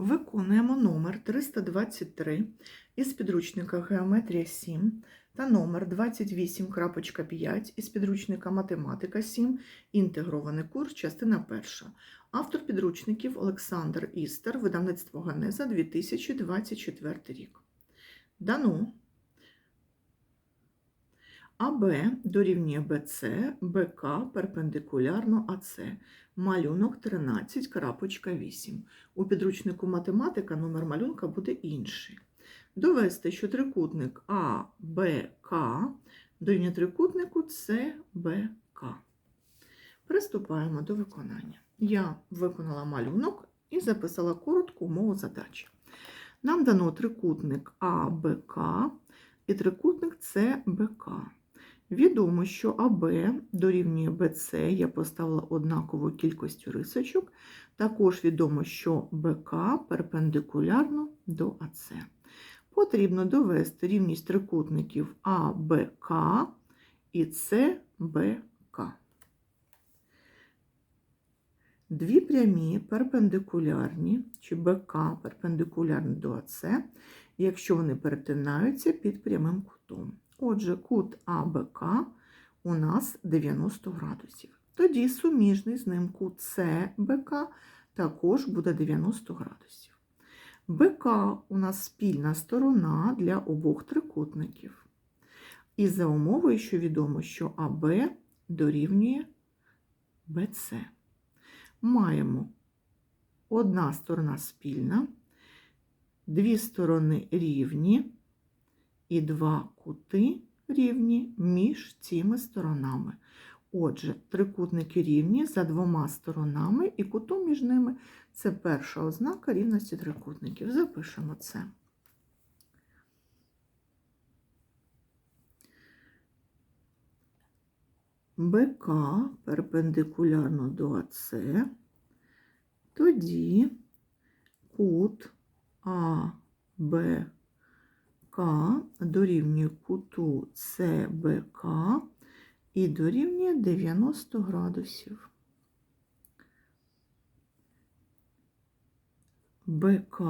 Виконуємо номер 323 із підручника Геометрія 7 та номер 28.5 із підручника Математика 7, інтегрований курс, частина 1. Автор підручників Олександр Істер, видавництво Ганеза 2024 рік. Дано АБ дорівнює БЦ, БК перпендикулярно АЦ. Малюнок 13.8. У підручнику математика номер малюнка буде інший. Довести, що трикутник АБК дорівнює трикутнику СБК. Приступаємо до виконання. Я виконала малюнок і записала коротку умову задачі. Нам дано трикутник АБК і трикутник СБК. Відомо, що АБ дорівнює БЦ, я поставила однакову кількістю рисочок. Також відомо, що БК перпендикулярно до АЦ. Потрібно довести рівність трикутників АБК і СБК. Дві прямі перпендикулярні, чи БК перпендикулярні до АЦ, якщо вони перетинаються під прямим кутом. Отже, кут АБК у нас 90 градусів. Тоді суміжний з ним кут СБК також буде 90 градусів. БК у нас спільна сторона для обох трикутників. І за умовою, що відомо, що АБ дорівнює БЦ. Маємо одна сторона спільна, дві сторони рівні і два кути рівні між цими сторонами. Отже, трикутники рівні за двома сторонами і кутом між ними це перша ознака рівності трикутників. Запишемо це. БК перпендикулярно до АЦ, тоді кут АБК дорівнює куту СБК і дорівнює 90 градусів. БК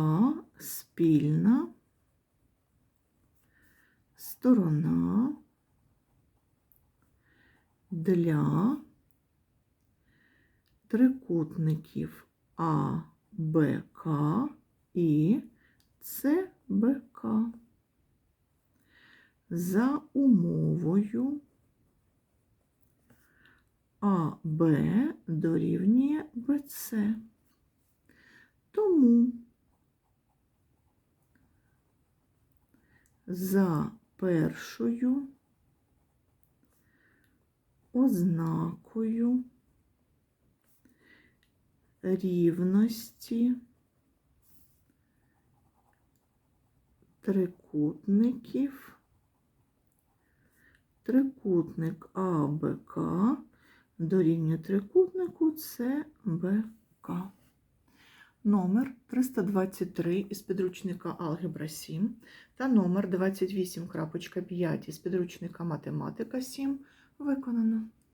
спільна сторона для трикутників АБК і СБК за умовою АБ дорівнює БЦ. Тому за першою ознакою рівності трикутників трикутник АБК дорівнює трикутнику СБК. Номер 323 із підручника Алгебра 7 та номер 28.5 із підручника Математика 7 виконано.